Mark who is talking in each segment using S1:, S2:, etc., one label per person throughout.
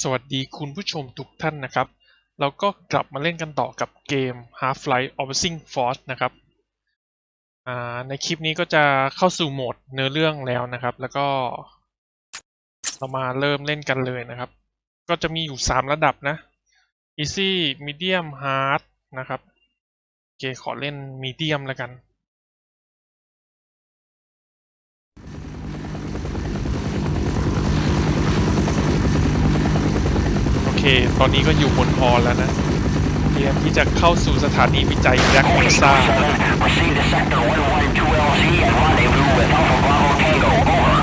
S1: สวัสดีคุณผู้ชมทุกท่านนะครับ เราก็กลับมาเล่นกันต่อกับเกม Half-Life Opposing Force นะครับ ในคลิปนี้ก็จะเข้าสู่โหมดเนื้อเรื่องแล้วนะครับ แล้วก็ เรามาเริ่มเล่นกันเลยนะครับ ก็จะมีอยู่ 3 ระดับนะ Easy Medium Hard นะครับ โอเค ขอเล่น Medium แล้วกัน โอเค ตอนนี้ก็อยู่บนฮอลแล้วนะเตรียมที่จะเข้าสู่สถานีวิจัยแบล็กเมซ่า
S2: Proceed to Sector 112LZ and rendezvous with Alpha Bravo Tango. Over.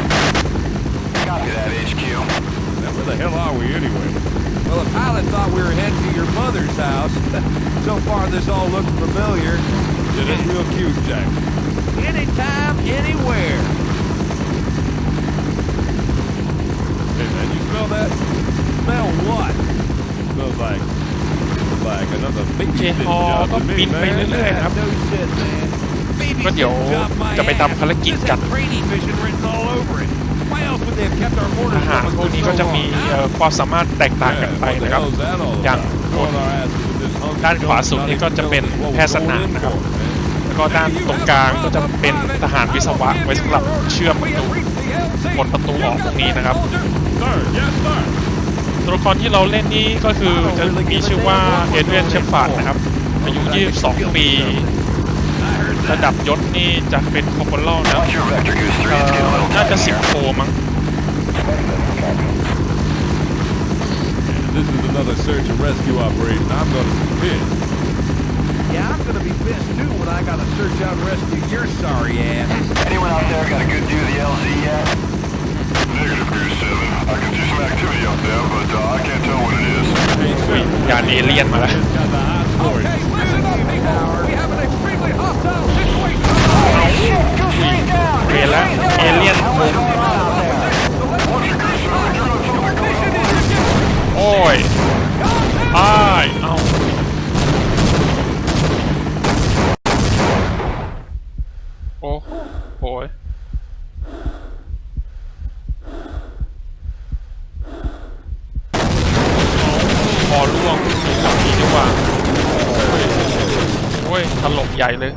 S2: Copy that, HQ.
S3: Now, where the hell are we anyway? Well, the pilot thought we were heading to your mother's house. so far, this all looks familiar. It is real cute, Jack. Anytime, anywhere. Hey, man, you smell that? Smell what? Smells like, like another baby
S1: Okay,
S3: spin
S1: oh,
S3: job to me,
S1: บินไป
S3: man.
S1: เรื่อยๆครับ
S3: No shit, man. Baby
S1: ก็เดี๋ยว
S3: spin job my
S1: จะไปทำ
S3: ass.
S1: ภารกิจ
S3: This
S1: กัน
S3: has training mission written all over it. Why else would they have kept our
S1: ท
S3: orders
S1: หาร
S3: going
S1: พวก
S3: for
S1: นี้
S3: so
S1: ก็จะมี
S3: long, huh?
S1: เอ่อความสามารถแตกต่างกันไปนะครับ อย่างด้านขวาสุดนี่ก็จะเป็นแพทย์สนามนะครับ แล้วก็ด้านตรงกลางก็จะเป็นทหารวิศวะไว้สำหรับเชื่อมประตูกดประตูออกตรงนี้นะครับ ตัวละครที่เราเล่นนี่ก็คือจะมีชื่อว่าเอเดรียนเชฟฟาร์ดนะครับ อายุ 22 ปี ระดับยศนี่จะเป็นคอมโบลนะ
S2: Watch your vector, Goose 3.
S1: เอ่
S2: It's getting a
S1: อ
S2: little
S1: น่าจะ
S2: tight
S1: สิบ
S2: here.
S1: โทมั้ง
S3: This is another search and rescue operation. I'm gonna be pissed.
S4: Yeah, I'm gonna be pissed too when I gotta search out and rescue your sorry ass.
S2: Anyone out there got a good view of the LZ yet? Negative, Goose 7. I can see some activity up there, but uh, I can't tell what it is.
S3: Hey,
S1: อุ้ย
S3: sir.
S1: ยานเอเลี่ยนมาแล้ว
S3: Just got the high story.
S4: Okay, listen up, people. We have an extremely hostile situation.
S1: เวรแล้วเอเลี่ยนมุม โอ้ยอ้ายเอ้า ใหญ่เลย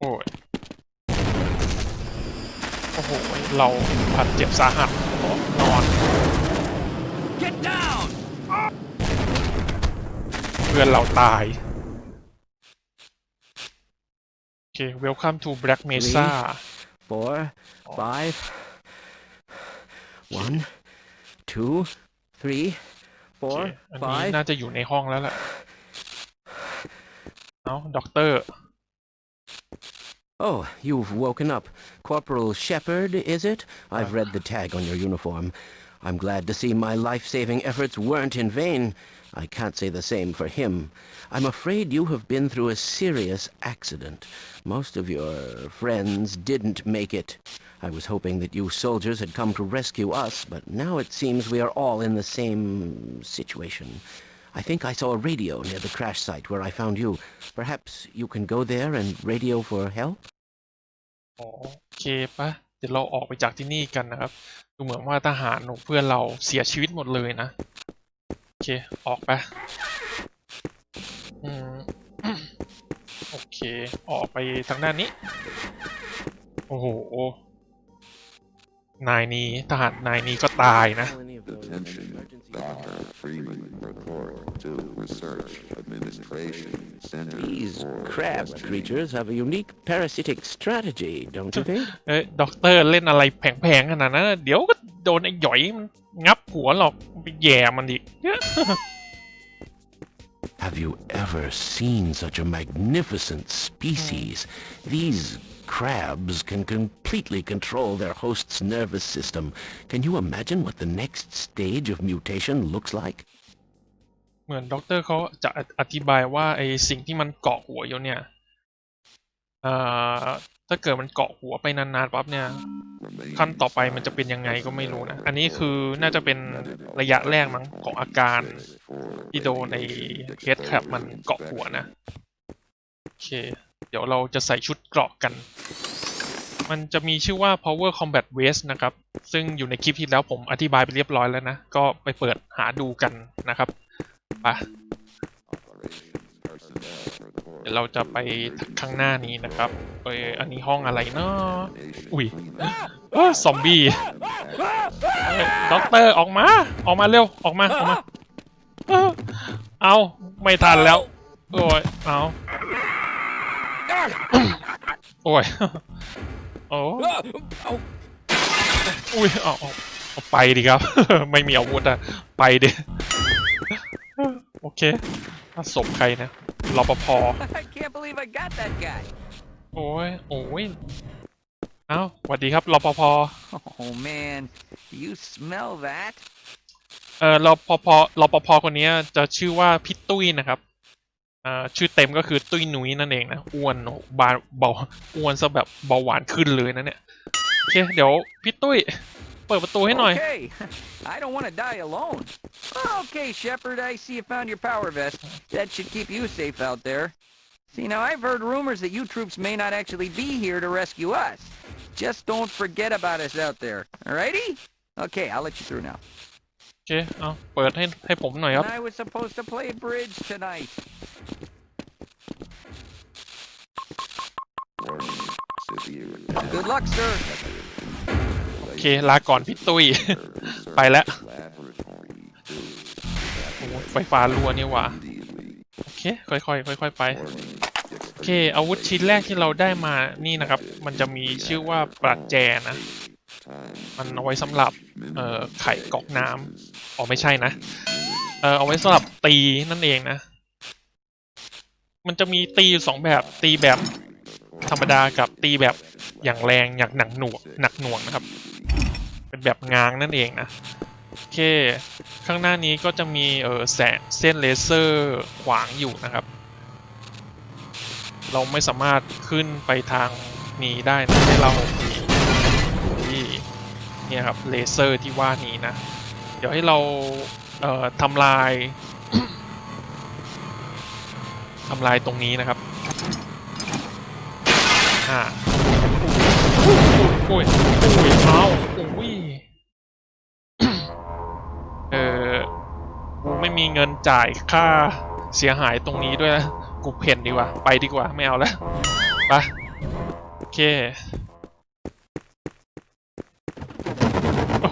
S1: โอ้ย โอ้โห เราบาดเจ็บสาหัสนอน
S3: Get down!
S1: เพื่อนเราตาย โอเค welcome to Black Mesa
S5: four, five, one, two, three,
S1: โอเค
S5: four,
S1: อันนี้
S5: five.
S1: น่าจะอยู่ในห้องแล้วแหละ เอ้าด็อกเตอร์
S5: Oh, you've woken up. Corporal Shepard, is it? I've read the tag on your uniform. I'm glad to see my life-saving efforts weren't in vain. I can't say the same for him. I'm afraid you have been through a serious accident. Most of your friends didn't make it. I was hoping that you soldiers had come to rescue us, but now it seems we are all in the same situation. I think I saw a radio near the crash site where I found you. Perhaps you can go there and radio for help?
S1: อ๋อโอเคปะเดี๋ยวเราออกไปจากที่นี่กันนะครับ ดูเหมือนว่าทหารของเพื่อนเราเสียชีวิตหมดเลยนะ โอเค ออกไปอืมโอเค ออกไปทางด้านนี้ โอ้โห นายนี้ทหารนายนี้ก็ตายนะ
S6: Attention, Dr. Freeman report to Research Administration Center
S5: These
S6: for
S5: crab
S6: Investigation.
S5: creatures have a unique parasitic strategy, don't you think?
S1: เอ้ยด็อกเตอร์เล่นอะไรแผงๆขนาดนั้นนะเดี๋ยวก็ โดนไอ้หยอยมันงับหัวหรอกไปแย่มันอีก
S5: Have you ever seen such a magnificent species? These crabs can completely control their host's nervous system. Can you imagine what the next stage of mutation looks like?
S1: เหมือนด็อกเตอร์เขาจะอธิบายว่าไอสิ่งที่มันเกาะหัวอยู่เนี่ยเอ่อ ถ้าเกิดมันเกาะหัวไปนานๆปั๊บเนี่ยขั้นต่อไปมันจะเป็นยังไงก็ไม่รู้นะ อันนี้คือน่าจะเป็นระยะแรกมั้งของอาการที่โดนในเฮดแคปมันเกาะหัวนะ โอเค เดี๋ยวเราจะใส่ชุดเกราะกัน มันจะมีชื่อว่า power combat vest นะครับ ซึ่งอยู่ในคลิปที่แล้วผมอธิบายไปเรียบร้อยแล้วนะ ก็ไปเปิดหาดูกันนะครับไปเดี๋ยวเราจะไปข้างหน้านี้นะครับ เอออันนี้ห้องอะไรเนาะอุ้ยเออซอมบี้เอ้ยด็อกเตอร์ออกมา ออกมาเร็ว ออกมา ออกมาเออเอาไม่ทันแล้ว โอ้ย เอาโอ้ย โอ้อุ้ยเอาเอาเอาไปดิครับ ไม่มีอาวุธอะไปดิ โอเคถ้า ศพใครนะรปภ
S7: I can't believe I got that guy.
S1: โอ้ยโอ้ยเอ้าสวัสดีครับรปภ
S7: Oh man, do you smell that?
S1: เอ่อรปภรปภคนนี้จะชื่อว่าพี่ตุ้ยนะครับเอ่อชื่อเต็มก็คือตุ้ยนุ้ยนั่นเองนะอ้วนโอ้บาเบาอ้วนซะแบบเบาหวานขึ้นเลยนะเนี่ยโอเคเดี๋ยวพี่ตุ้ย เปิดประตูให้หน่อย
S7: Okay, I don't want to die alone. Okay, Shepard, I see you found your power vest. That should keep you safe out there. See, now I've heard rumors that you troops may not actually be here to rescue us. Just don't forget about us out there. Alrighty? Okay, I'll let you through now.
S1: โอเค เอาเปิดให้ให้ผมหน่อยครับ
S7: I was supposed to play bridge tonight. Good luck, sir.
S1: โอเค ลาก่อนพี่ตุ้ย ไปแล้ว โอ้โหไฟฟ้ารัวนี่หว่า โอเค ค่อยๆ ค่อยๆ ไป โอเค อาวุธชิ้นแรกที่เราได้มา นี่นะครับ มันจะมีชื่อว่าปราดแจนะ มันเอาไว้สำหรับ เอ่อ ไข่กรอกน้ำอ๋อไม่ใช่นะ เอ่อ เอาไว้สำหรับตีนั่นเองนะ มันจะมีตีอยู่สองแบบ ตีแบบธรรมดากับตีแบบอย่างแรงอย่างหนักหน่วงหนักหน่วงนะครับ เป็นแบบง้างนั่นเองนะโอเค ข้างหน้านี้ก็จะมีเออแสงเส้นเลเซอร์ขวางอยู่นะครับ เราไม่สามารถขึ้นไปทางนี้ได้นะให้เราที่เนี่ยครับเลเซอร์ที่ว่านี้นะ เดี๋ยวให้เราเอ่อทำลายทำลายตรงนี้นะครับอ่า โอ้ยโอ้ยเอาโอ้ยเออกูไม่มีเงินจ่ายค่าเสียหายตรงนี้ด้วยนะกูเพ่นดีกว่า ไปดีกว่า ไม่เอาแล้วไปโอเค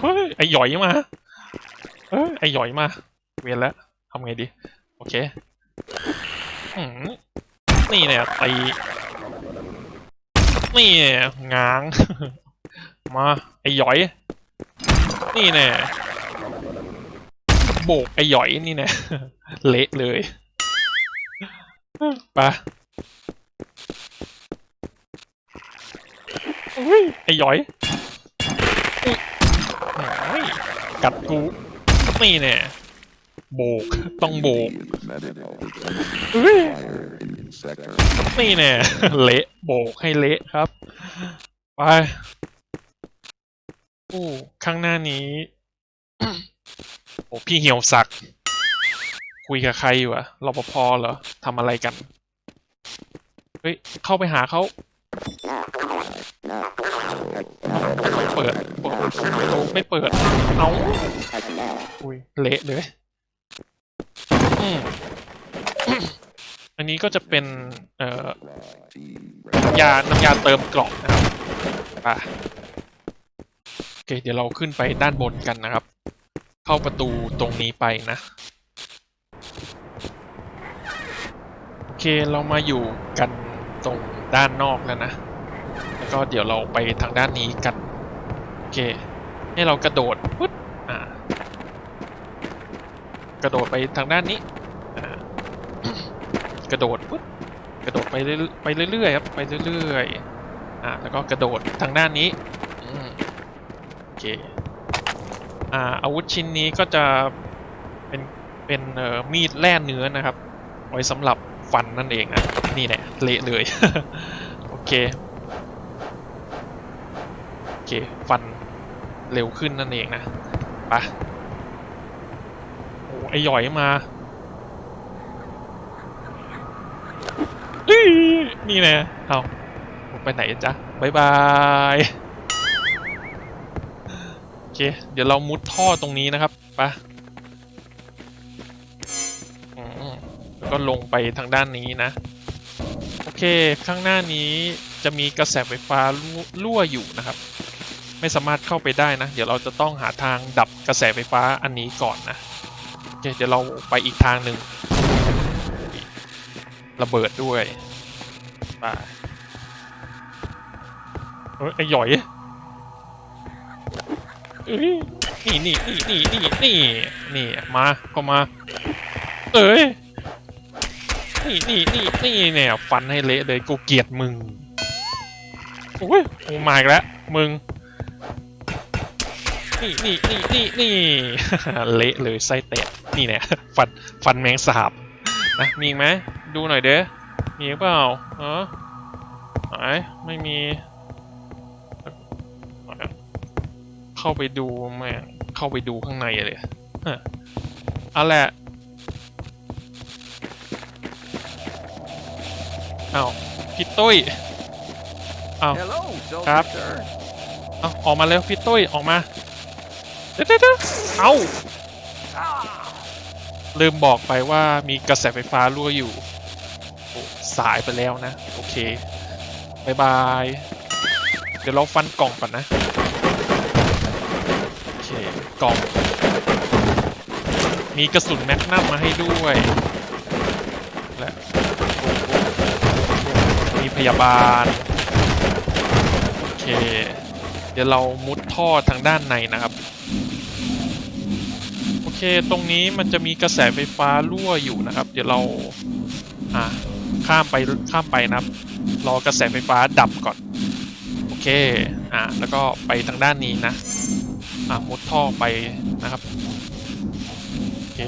S1: เฮ้ยไอหยอยมาเอ้ยไอหยอยมา เวียนแล้วทำไงดี โอเคนี่เนี่ยตีนี่ง้าง มาไอหยอย นี่แน่โบกไอหยอยนี่แน่เละเลยไปอุ้ยไอหยอยอุ๊ยกัดกูนี่แน่โบกต้องโบกนี่แน่เละโบกให้เละครับ ไป โอ้ข้างหน้านี้ โอ้พี่เหี่ยวสัก คุยกับใครอยู่อะรปภเหรอทำอะไรกัน เฮ้ย เข้าไปหาเขาไม่เปิดเปิดประตูไม่เปิด เอาอุ้ย เละเลยอืมอันนี้ก็จะเป็นเอ่อน้ำยาน้ำยาเติมกล่องนะครับไปโอ เคเดี๋ยวเราขึ้นไปด้านบนกันนะครับ เข้าประตูตรงนี้ไปนะ โอเคเรามาอยู่กันตรงด้านนอกแล้วนะ แล้วก็เดี๋ยวเราไปทางด้านนี้กัน โอเค ให้เรากระโดดปุ๊บอ่ากระโดดไปทางด้านนี้อ่ากระโดดปุ๊บกระโดดไปเรื่อยไปเรื่อยๆครับไปเรื่อยๆอ่าแล้วก็กระโดดทางด้านนี้อืม เคอ่าอาวุธชิ้นนี้ก็จะเป็นเป็นเอ่อมีดแล่เนื้อนะครับ ไว้สำหรับฟันนั่นเองอะนี่แหละเละเลย โอเค โอเค ฟันเร็วขึ้นนั่นเองนะไปะโอ้ไอหย่อยมานี่แน่เอาไปไหนจ๊ะบายบาย เค เดี๋ยวเรามุดท่อตรงนี้นะครับไปะแล้วก็ลงไปทางด้านนี้นะ โอเค ข้างหน้านี้จะมีกระแสไฟฟ้ารั่วอยู่นะครับ ไม่สามารถเข้าไปได้นะ เดี๋ยวเราจะต้องหาทางดับกระแสไฟฟ้าอันนี้ก่อนนะโอเคเดี๋ยวเราไปอีกทางหนึ่งระเบิดด้วยไปเอ้ยไอ้หย่อย นี่นี่นี่นี่นี่นี่นี่มาก็มา เอ้ยนี่นี่นี่นี่เนี่ยฟันให้เละเลยกูเกลียดมึงโอ้ยโอ้มาอีกแล้วมึงนี่นี่นี่นี่นี่เละเลยไส้แตกนี่เนี่ยฟันฟันแมงสาบนะมีไหมดูหน่อยเด้อมีหรือเปล่าเออไหนไม่มี เข้าไปดูแม่งเข้าไปดูข้างในเลยฮะเอาแหละอ้าวพี่ตุ้ยอ้าว
S7: Hello, soldier,
S1: Cap.
S7: sir.
S1: เอาออกมาเร็วพี่ตุ้ยออกมาเดี๋ยวเดี๋ยวเดี๋ยวเอาลืมบอกไปว่ามีกระแสไฟฟ้ารั่วอยู่โอ้สายไปแล้วนะ โอเคบายบาย เดี๋ยวเราฟันกล่องก่อนนะโอเค กล่อง มีกระสุนแมกนัมมาให้ด้วย และมีพยาบาล โอเค เดี๋ยวเรามุดท่อทางด้านในนะครับ โอเค ตรงนี้มันจะมีกระแสไฟฟ้ารั่วอยู่นะครับ เดี๋ยวเรา อ่า ข้ามไป ข้ามไปนะครับ รอกระแสไฟฟ้าดับก่อน โอเค อ่า แล้วก็ไปทางด้านนี้นะ มุดท่อไปนะครับโอเค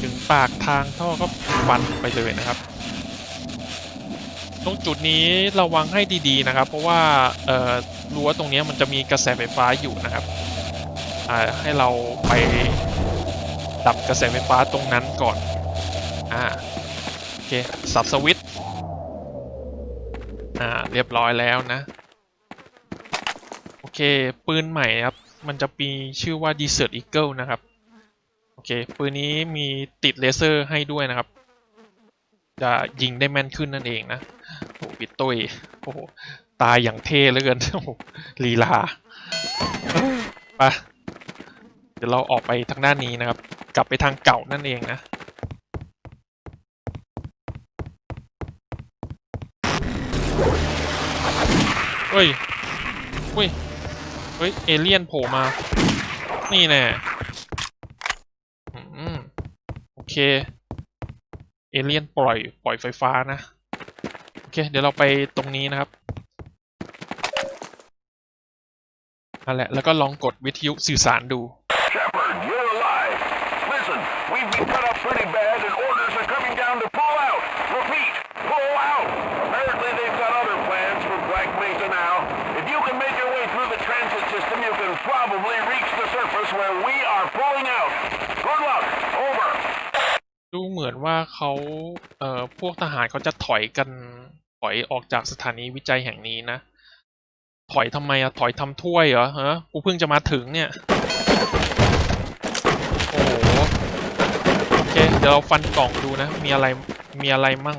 S1: ถึงปากทางท่อก็ฟันไปเลยนะครับ ตรงจุดนี้ระวังให้ดีๆนะครับ เพราะว่าเอ่อรั้วตรงนี้มันจะมีกระแสไฟฟ้าอยู่นะครับอ่าให้เราไปดับกระแสไฟฟ้าตรงนั้นก่อนอ่าโอเคสับสวิตช์อ่าเรียบร้อยแล้วนะ เคปืนใหม่ครับ มันจะมีชื่อว่า Desert Eagle นะครับ โอเค ปืนนี้มีติดเลเซอร์ให้ด้วยนะครับ จะยิงได้แม่นขึ้นนั่นเองนะโอ้โหปิดตุ้ยโอ้โหตายอย่างเท่เหลือเกินโอ้โหลีลาไปเดี๋ยวเราออกไปทางด้านนี้นะครับ กลับไปทางเก่านั่นเองนะเฮ้ยเฮ้ย เฮ้ย เอเลี่ยนโผล่มา นี่แน่โอเค เอเลี่ยนปล่อย ปล่อยไฟฟ้านะ โอเค เดี๋ยวเราไปตรงนี้นะครับนั่นแหละแล้วก็ลองกดวิทยุสื่อสารดู
S2: Shepard, you're alive. Listen, we've been cut up pretty bad and orders are coming down to pull out. Repeat, pull out. Apparently they've got other plans for Black Mesa now. If you can make your way through the transit system, you can probably reach the surface where we are pulling out. Good luck. Over.
S1: ดูเหมือน ว่าเขาเอ่อพวกทหารเขาจะถอยกันถอยออกจากสถานีวิจัยแห่งนี้นะ ถอยทำไมอะถอยทำถ้วยเหรอฮะกูเพิ่งจะมาถึงเนี่ย โอ้โหโอเค เดี๋ยวเราฟันกล่องดูนะ มีอะไร มีอะไรมั่ง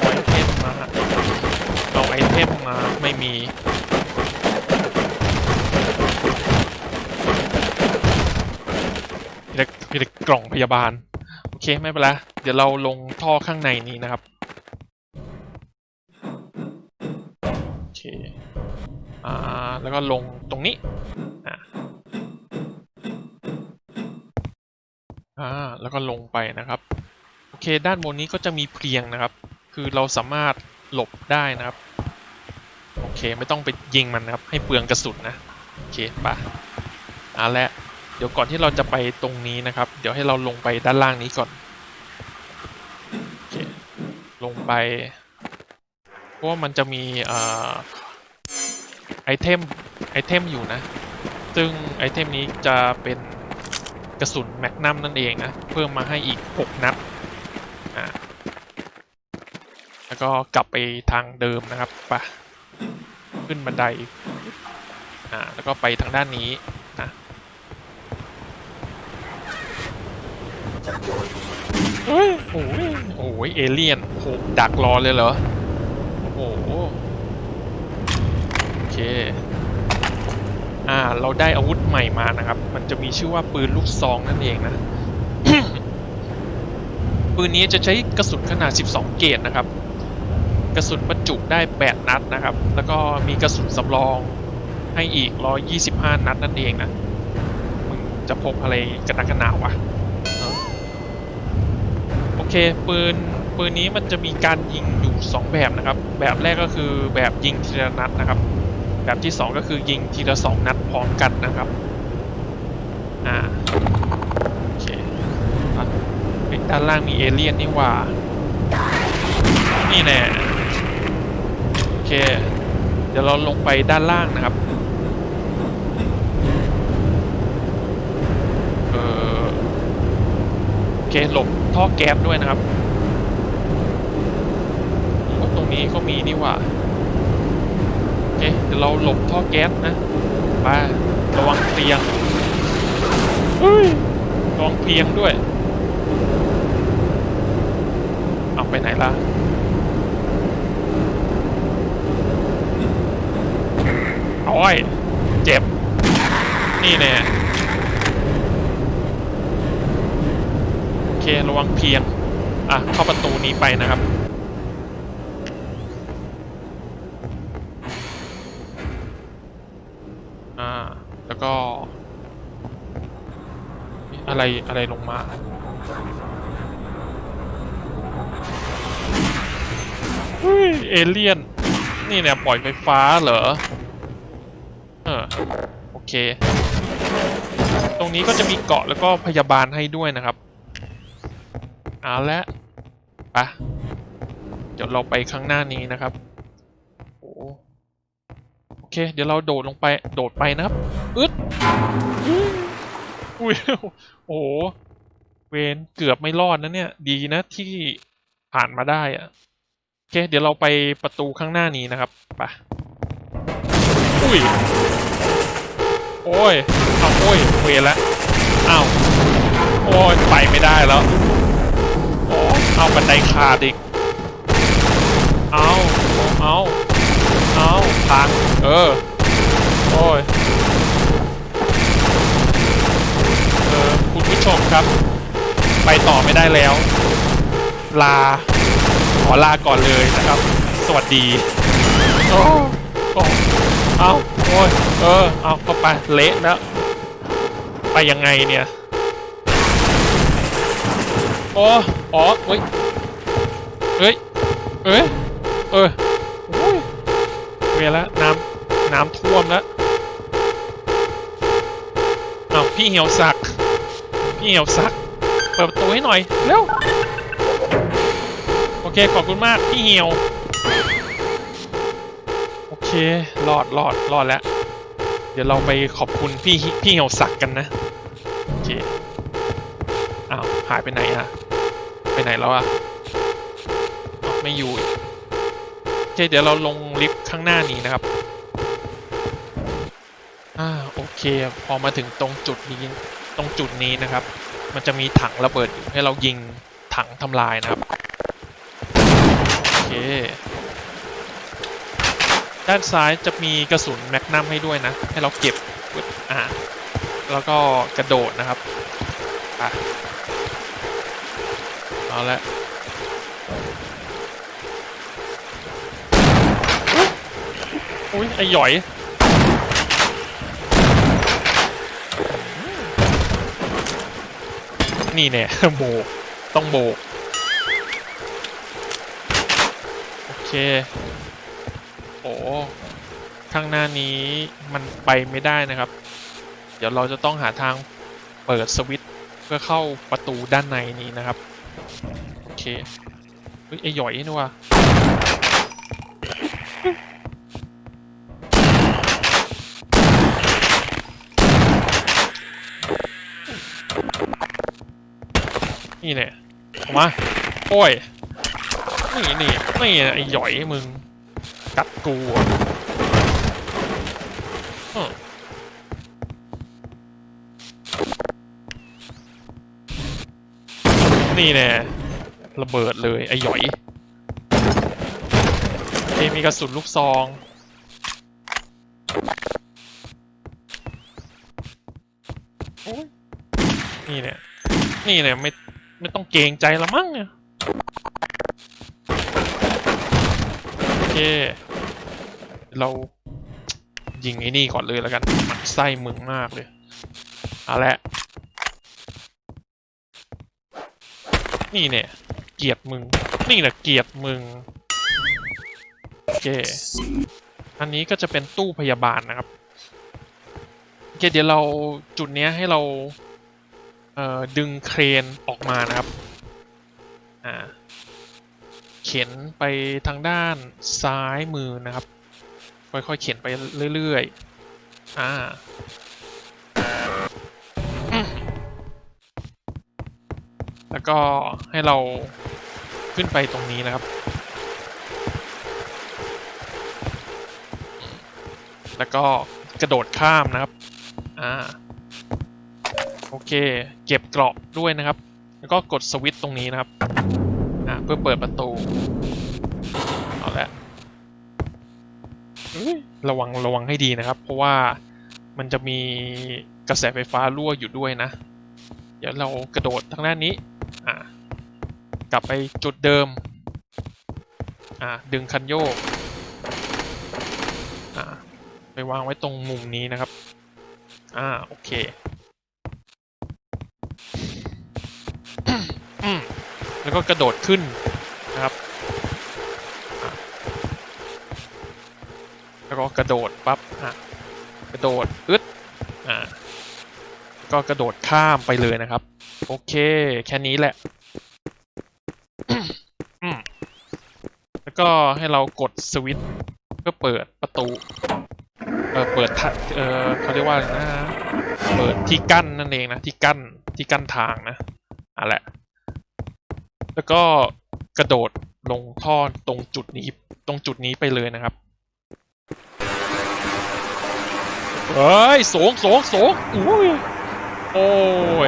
S1: เอาไอเทมมาเอาไอเทมมาไม่มี มีแต่มีแต่กล่องพยาบาล โอเคไม่เป็นไรเดี๋ยวเราลงท่อข้างในนี้นะครับ โอเค อ่า แล้วก็ลงตรงนี้ อ่าอ่า แล้วก็ลงไปนะครับ โอเค ด้านบนนี้ก็จะมีเพลียงนะครับ คือเราสามารถหลบได้นะครับ โอเค ไม่ต้องไปยิงมันนะครับ ให้เปลืองกระสุนนะ โอเคไป่ะอ่าและ ดี๋ยวก่อนที่เราจะไปตรงนี้นะครับ เดี๋ยวให้เราลงไปด้านล่างนี้ก่อนโอเคลงไปเพราะว่ามันจะมีอ่อไอเทมไอเทมอยู่นะ ซึ่งไอเทมนี้จะเป็นกระสุนแมกนัมนั่นเองนะ เพิ่มมาให้อีก 6 นัดอ่าแล้วก็กลับไปทางเดิมนะครับไปะขึ้นบันไดอ่าแล้วก็ไปทางด้านนี้นะเฮ้ย โอ้ยโอ้ยเอเลี่ยนโหดักรอเลยเหรอ โอ้โหโอเค อ่า เราได้อาวุธใหม่มานะครับ มันจะมีชื่อว่าปืนลูกซองนั่นเองนะ ปืนนี้จะใช้กระสุนขนาด 12 เกรดนะครับ กระสุนบรรจุได้ 8 นัดนะครับ แล้วก็มีกระสุนสำรองให้อีก 125 นัดนั่นเองนะ มึงจะพกอะไรกันนักกันหนาวะเออ โอเคปืนปืนนี้มันจะมีการยิงอยู่ 2 แบบนะครับ แบบแรกก็คือแบบยิงทีละนัดนะครับ แบบที่ 2 ก็คือยิงทีละ 2 นัดพร้อมกันนะครับอ่าโอเคด้านล่างมีเอเลี่ยนนี่ว่า นี่แน่โอเค เดี๋ยวเราลงไปด้านล่างนะครับเออโอเคหลบ ท่อแก๊สด้วยนะครับตรงนี้ก็มีนี่ว่าโอเคเดี๋ยวเราหลบท่อแก๊สนะไประวังเตียงระวังเพียงด้วยเอาไปไหนล่ะโอ้ยเจ็บ นี่แน่โอ เคระวังเพียง อะ เข้าประตูนี้ไปนะครับ อ่า แล้วก็ อะไรอะไรลงมาเฮ้ยเอเลี่ยน นี่เนี่ย ปล่อยไฟฟ้าเหรอ เออ โอเค ตรงนี้ก็จะมีเกาะแล้วก็พยาบาลให้ด้วยนะครับ เอาละไปะเดี๋ยวเราไปข้างหน้านี้นะครับโอ้โอเค เดี๋ยวเราโดดลงไป โดดไปนะครับ อึดอุ้ยโอ้โห เวนเกือบไม่รอดนะเนี่ย ดีนะที่ผ่านมาได้อะโอเค เดี๋ยวเราไปประตูข้างหน้านี้นะครับไปอุ้ย โอ้ย เอาโอ้ย เวรละอ้าว โอ้ย ไปไม่ได้แล้ว เอาบันไดขาดอีก เอาเอาเอาพัง เออ โอ้ย เออ คุณผู้ชมครับ ไปต่อไม่ได้แล้ว ลา ขอลาก่อนเลยนะครับ สวัสดี โอ้โอ้เอาโอ้ย เออ เอาเข้าไป เละแล้ว ไปยังไงเนี่ย โอ้อ๋อเฮ้ยเฮ้ยเอ้ยเออโอ้ยเวล้วน้ำน้ำท่วมแล้วเอาพี่เหี่ยวสัก พี่เหี่ยวสัก เปิดประตูให้หน่อย เร็ว โอเค ขอบคุณมาก พี่เหี่ยว โอเค รอดรอดรอดแล้ว เดี๋ยวเราไปขอบคุณพี่พี่เหี่ยวสักกันนะ โอเค อ้าว หายไปไหนอะ ไปไหนแล้วอะไม่อยู่โอเคเดี๋ยวเราลงลิฟต์ข้างหน้านี้นะครับ อ่าโอเค พอมาถึงตรงจุดนี้ตรงจุดนี้นะครับ มันจะมีถังระเบิดอยู่ให้เรายิงถังทำลายนะครับ โอเค ด้านซ้ายจะมีกระสุนแมกนัมให้ด้วยนะ ให้เราเก็บปึ๊บอ่าแล้วก็กระโดดนะครับอะ เอาละอุ้ยไอหย่อย นี่เนี่ยโบกต้องโบกโอเค โอ้ข้างหน้านี้มันไปไม่ได้นะครับ เดี๋ยวเราจะต้องหาทางเปิดสวิตช์เพื่อเข้าประตูด้านในนี้นะครับ โอเคเฮ้ยไอหย่อยนี่ว่ะนี่เนี่ยออกมาโอ้ยนี่นี่นี่ไอ้หย่อยมึงกัดกูอะ นี่แน่ระเบิดเลยไอ้หยอยเอยมีกระสุนลูกซองนี่เนี่ย นี่เนี่ยไม่ไม่ต้องเกรงใจละมั้งเนี่ย โอเค เรายิงไอ้นี่ก่อนเลยแล้วกัน มันไส้มึงมากเลย เอาละ นี่เนี่ย เกียดมึง นี่แหละเกียดมึง โอเค อันนี้ก็จะเป็นตู้พยาบาลนะครับโอเคเดี๋ยวเราจุดเนี้ยให้เราเอ่อดึงเครนออกมานะครับ อ่า เข็นไปทางด้านซ้ายมือนะครับ ค่อยๆเข็นไปเรื่อยๆ อ่า แล้วก็ให้เราขึ้นไปตรงนี้นะครับ แล้วก็กระโดดข้ามนะครับ อ่า โอเค เก็บเกราะด้วยนะครับ แล้วก็กดสวิตช์ตรงนี้นะครับ อ่า เพื่อเปิดประตู เอาละระวังระวังให้ดีนะครับ เพราะว่ามันจะมีกระแสไฟฟ้ารั่วอยู่ด้วยนะ ดี๋ยวเรากระโดดทางด้านนี้อ่ากลับไปจุดเดิมอ่าดึงคันโยกอ่าไปวางไว้ตรงมุมนี้นะครับอ่าโอเคแล้วก็กระโดดขึ้นนะครับแล้วก็กระโดดปั๊บอะกระโดดอึดอ่า ก็กระโดดข้ามไปเลยนะครับ โอเค แค่นี้แหละแล้วก็ให้เรากดสวิตช์เพื่อเปิดประตู เออเปิดทะเออเขาเรียกว่าอะไรนะเปิดที่กั้นนั่นเองนะที่กั้นที่กั้นทางนะอะแหละ แล้วก็กระโดดลงท่อตรงจุดนี้ตรงจุดนี้ไปเลยนะครับเฮ้ย สูงสูงสูงอุ้ย โอ้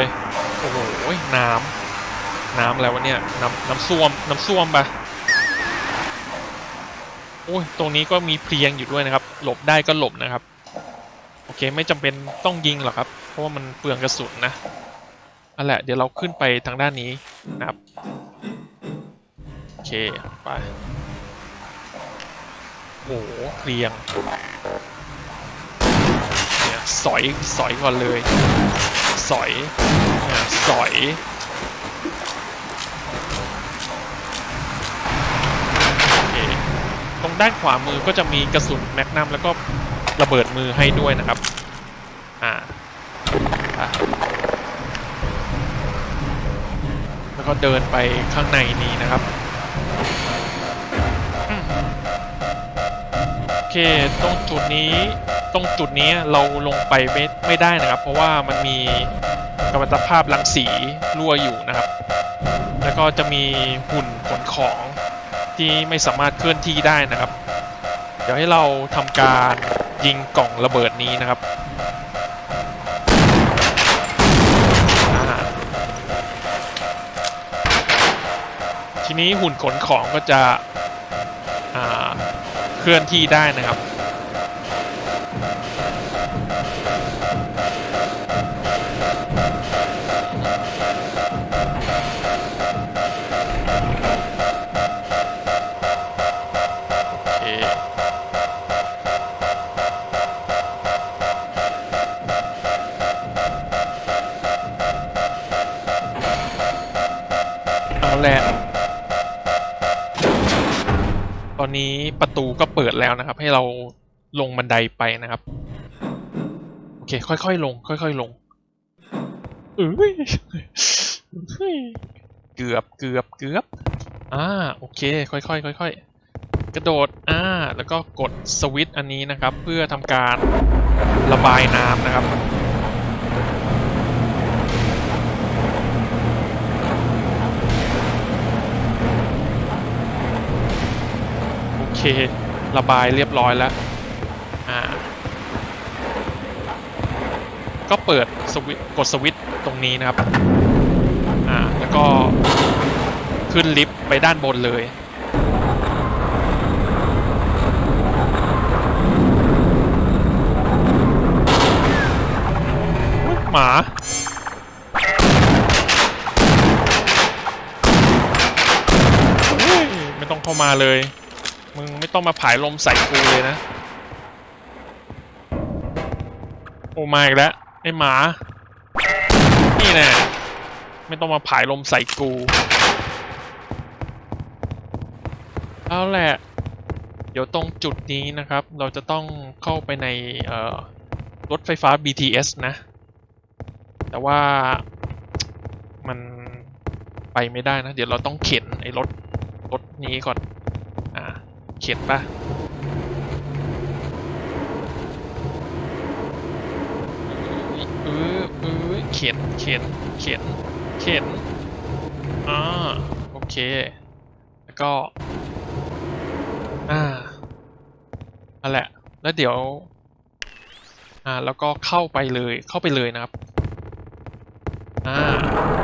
S1: ย โอ้โห น้ำ น้ำอะไรวะเนี่ย น้ำ น้ำส้วม น้ำส้วมปะโอ้ย ตรงนี้ก็มีเพลียงอยู่ด้วยนะครับ หลบได้ก็หลบนะครับ โอเค ไม่จำเป็นต้องยิงหรอกครับ เพราะว่ามันเปลืองกระสุนนะนั่นแหละ เดี๋ยวเราขึ้นไปทางด้านนี้นะครับ โอเค ไป โอ้โหเพลียง สอยสอยก่อนเลย สอยสอยโอเคตรงด้านขวามือก็จะมีกระสุนแมกนัมแล้วก็ระเบิดมือให้ด้วยนะครับ อ่าแล้วก็เดินไปข้างในนี้นะครับโอเคตรงจุดนี้ ตรงจุดนี้เราลงไปไม่ไม่ได้นะครับ เพราะว่ามันมีกัมมันตภาพรังสีรั่วอยู่นะครับ แล้วก็จะมีหุ่นขนของที่ไม่สามารถเคลื่อนที่ได้นะครับ เดี๋ยวให้เราทำการยิงกล่องระเบิดนี้นะครับทีนี้หุ่นขนของก็จะเคลื่อนที่ได้นะครับ นี้ประตูก็เปิดแล้วนะครับ ให้เราลงบันไดไปนะครับ โอเค ค่อยๆลง ค่อยๆลงเอ้ยเกือบเกือบเกือบอ่าโอเค ค่อยๆค่อยๆกระโดดอ่าแล้วก็กดสวิตช์อันนี้นะครับ เพื่อทำการระบายน้ำนะครับ ระบายเรียบร้อยแล้ว อ่า ก็เปิดสวิตกดสวิตช์ตรงนี้นะครับ อ่า แล้วก็ขึ้นลิฟต์ไปด้านบนเลยหมาไม่ต้องเข้ามาเลย ต้องมาผายลมใส่กูเลยนะ โอ้มาอีกแล้วไอ้หมา นี่แน่ไม่ต้องมาผายลมใส่กู เอาแหละ เดี๋ยวตรงจุดนี้นะครับ เราจะต้องเข้าไปในรถไฟฟ้า BTS นะ แต่ว่ามันไปไม่ได้นะ เดี๋ยวเราต้องเข็นไอ้รถรถนี้ก่อน เข็นปะเออเออเข็นเข็นเข็นเข็นอ่าโอเค แล้วก็ อ่านั่นแหละ แล้วเดี๋ยว อ่า แล้วก็เข้าไปเลย เข้าไปเลยนะครับ อ่า